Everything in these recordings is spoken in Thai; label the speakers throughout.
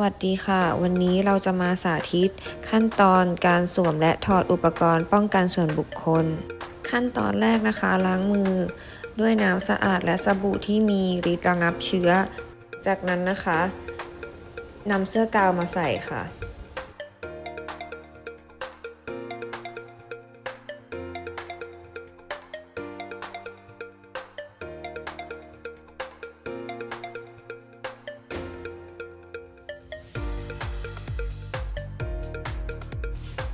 Speaker 1: วัสดีค่ะ วันนี้เราจะมาสาธิต ขั้นตอนการสวมและถอดอุปกรณ์ป้องกันส่วนบุคคล ขั้นตอนแรกนะคะล้างมือ ด้วยน้ำสะอาดและสบู่ที่มีฤทธิ์ระงับเชื้อ จากนั้นนะคะนำเสื้อกาวมาใส่ค่ะ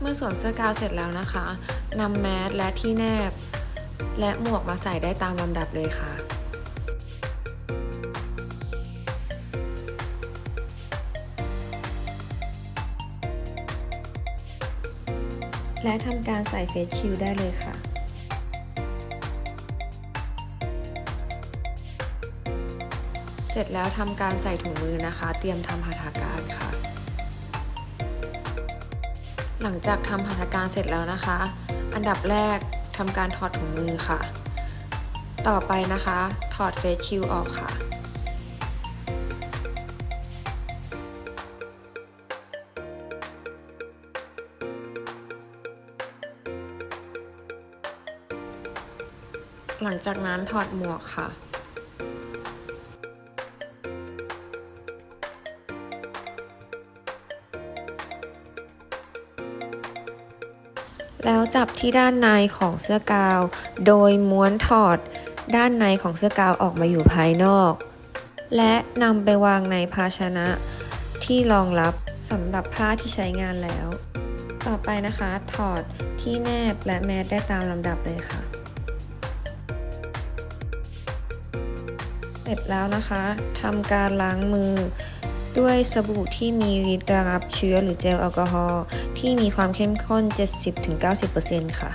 Speaker 1: มื่อสวมเสื้อกาวเสร็จแล้วนะคะนำแมสและที่แนบ และหมวกมาใส่ได้ตามลำดับเลยค่ะและทำการใส่เฟสชิลได้เลยค่ะ เสร็จแล้วทำการใส่ถุงมือนะคะ เตรียมทำหัตถการค่ะ หลังจากทำหัตถการเสร็จแล้วนะคะ อันดับแรกทำการถอดถุงมือค่ะ ต่อไปนะคะ ถอดเฟสชิลออกค่ะหลังจากนั้นถอดหมวกค่ะ แล้วจับที่ด้านในของเสื้อกาว โดยม้วนถอด ด้านในของเสื้อกาวออกมาอยู่ภายนอก และนำไปวางในภาชนะที่รองรับสำหรับผ้าที่ใช้งานแล้ว ต่อไปนะคะ ถอดที่แนบและแมสได้ตามลำดับเลยค่ะ เสร็จแล้วนะคะทำการล้างมือด้วยสบู่ที่มีฤทธิ์ระงับเชื้อหรือเจลแอลกอฮอล์ ที่มีความเข้มข้น 70-90%ค่ะ